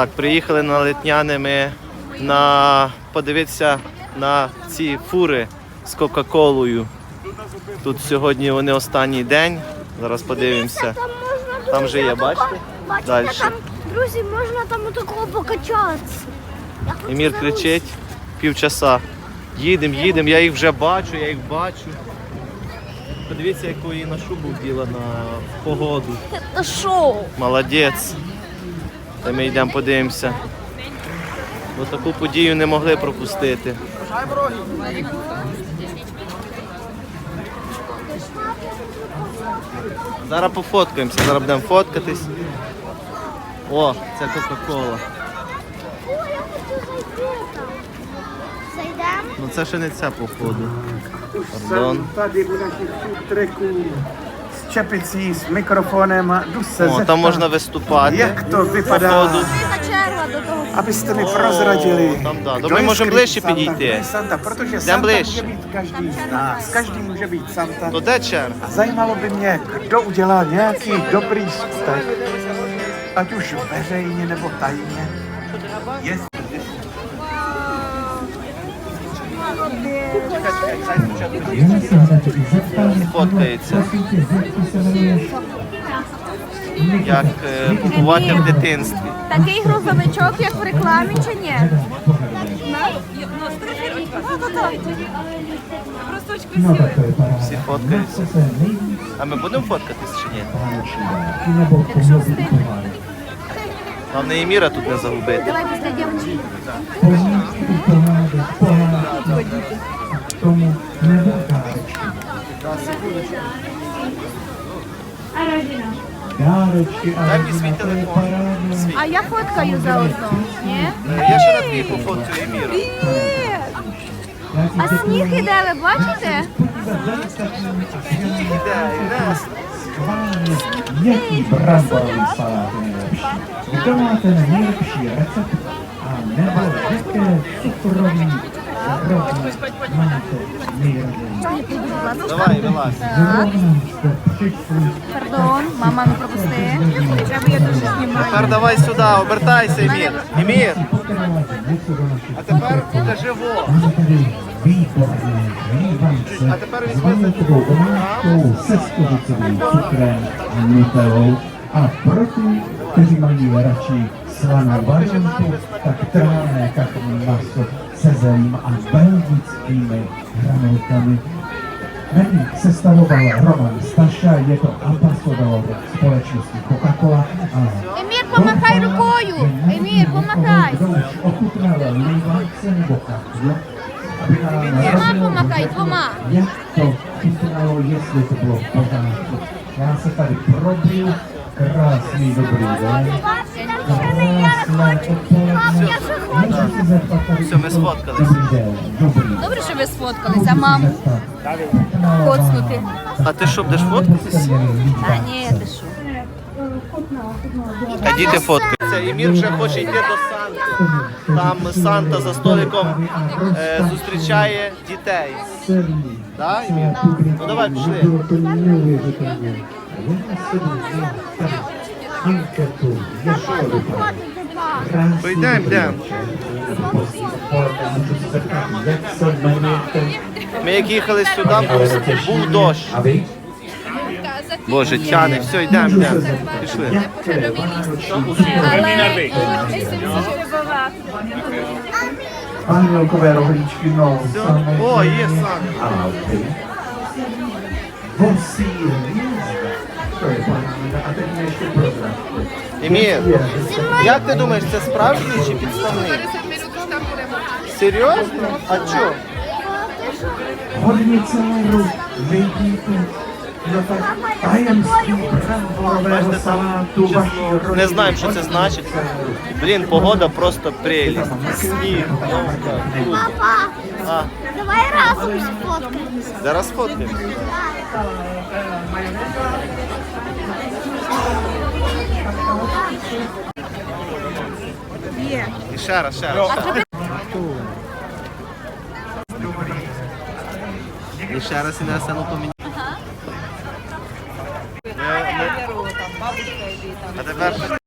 Так, приїхали на Литняни ми на подивитися на ці фури з Кока-Колою. Тут сьогодні вони останній день. Зараз подивимося. Там можна Там же є, бачите? Бачите, там, друзі, можна там отакого покачатися. Емір кричить півчаса. Їдемо, їдемо, я їх вже бачу, я їх бачу. Подивіться, яку її на шубу вділа на погоду. Це шоу. Молодець. Та ми йдемо подивимося. Бо таку подію не могли пропустити. Зараз пофоткаємося, зараз будемо фоткатись. О, це Кока-Кола. Ну це ще не ця походу. Food tracků s čepicí, s mikrofonem a jdu se О, zeptat, там можна виступати. jak to vypadá, Походу. Велика черга до того. abyste mi О, prozradili, tam dá. kdo To my je můžeme skrytý bližší Santa, підійти. kdo je Santa, protože Santa bližší. může být každý z nás, každý může být Santa. То де черга? A zajímalo by mě, kdo udělal nějaký dobrý vztah, ať už veřejně nebo tajně. Jestli Фоткається. Як е, побувати в дитинстві. Такий грузовичок, як в рекламі, чи ні? Всі фоткаються. А ми будемо фоткатись чи ні? Головне і міра тут не загубити. Давай після дівчинки. Дай мені свій телефон. paráda. Свій. А я фоткаю заодно, ні? Е, Я ще на твій пофоткаю. Nějaký А сніг іде, ви бачите? Іде, іде. schválně, jaký bramborový salát je nejlepší. Kdo má ten nejlepší Давай, вилазь. Пардон, мама не пропусти. Треба я дуже знімаю. Тепер давай сюди, обертайся, Емір. Емір. А тепер буде живо. Máme tady výborné hlívance A teper s vanilkovou omáčkou, se skodicovým cukrem a nutelou. A pro ty, kteří mají radši slanou variantu, tak kachní maso sezem a belgickými hranolkami. Na se sestavoval Roman Staša, je to ambasador společnosti Coca-Cola. Emir, pomachaj rukou! Emir, pomachaj! Kdo už ochutnal se nebo kaflu, aby nám Dvoma! Jak to chutnalo, jestli to bylo v pořádku. Já se tady probil se zeptat tady Все, ми dobrý. Добре, що ви сфоткалися, vám? коцнути. А ти що, будеш фоткатись? Jste. А ні, ти що? А діти фоткаються. Емір вже хоче йти до Санти. Там Санта за столиком е, зустрічає дітей. Да, Емір? Ну давай, пішли. Пойдем, йдем. Jak se jmenujete? Ми як їхали сюди, був, був дощ. Боже, тяне, все, йдемо, йдемо. Пішли. Anielkové rohlíčky, no, samé О, є. Санта. Емір, як ти думаєш, це справжній чи підставний? Серйозно? А чо? Rodiny. Не знаємо, що це значить. Блін, погода просто прелість. Сніг, ну. Папа, А, давай разом сфоткаємося. зараз фоткаємо. Ще раз, ще раз. І ще раз Інеса, ну поміняй. Ми- ми- А тепер